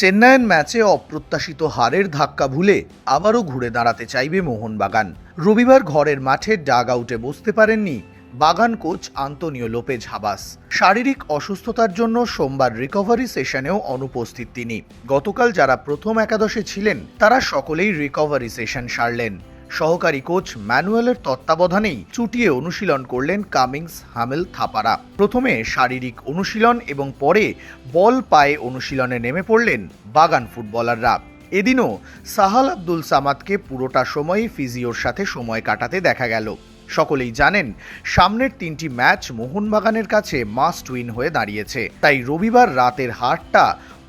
চেন্নাইয়ের ম্যাচে অপ্রত্যাশিত হারের ধাক্কা ভুলে আবারও ঘুরে দাঁড়াতে চাইবে মোহনবাগান। রবিবার ঘরের মাঠে ডাগ আউটে বসতে পারেননি বাগান কোচ আন্তনিও লোপেজ হাবাস। শারীরিক অসুস্থতার জন্য সোমবার রিকভারি সেশনেও অনুপস্থিত তিনি। গতকাল যারা প্রথম একাদশে ছিলেন, তারা সকলেই রিকভারি সেশন সারলেন। সহকারী কোচ ম্যানুয়েলের তত্ত্বাবধানেই চুটিয়ে অনুশীলন করলেন কামিংস হামেল থাপারা। প্রথমে শারীরিক অনুশীলন এবং পরে বল পায়ে অনুশীলনে নেমে পড়লেন বাগান ফুটবলাররা। এদিনও সাহাল আব্দুল সামাদকে পুরোটা সময়ই ফিজিওর সাথে সময় কাটাতে দেখা গেল। সকলেই জানেন, সামনের তিনটি ম্যাচ মোহনবাগানের কাছে মাস্ট উইন হয়ে দাঁড়িয়েছে। তাই রবিবার রাতের হারটা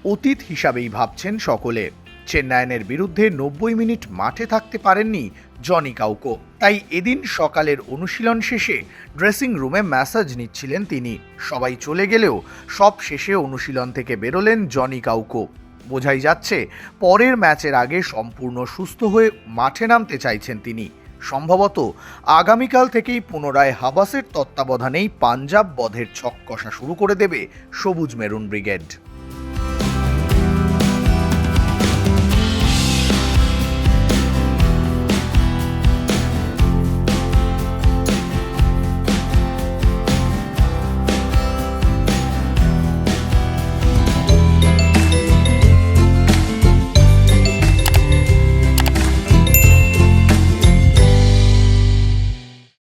অতীত হিসাবেই ভাবছেন সকলে। চেন্নাইনের বিরুদ্ধে নব্বই মিনিট মাঠে থাকতে পারেননি জনি কাউকো। তাই এদিন সকালের অনুশীলন শেষে ড্রেসিং রুমে ম্যাসাজ নিচ্ছিলেন তিনি। সবাই চলে গেলেও সব শেষে অনুশীলন থেকে বেরোলেন জনি কাউকো। বোঝাই যাচ্ছে, পরের ম্যাচের আগে সম্পূর্ণ সুস্থ হয়ে মাঠে নামতে চাইছেন তিনি। সম্ভবত আগামীকাল থেকেই পুনরায় হাবাসের তত্ত্বাবধানেই পাঞ্জাব বধের ছক কষা শুরু করে দেবে সবুজ মেরুন ব্রিগেড।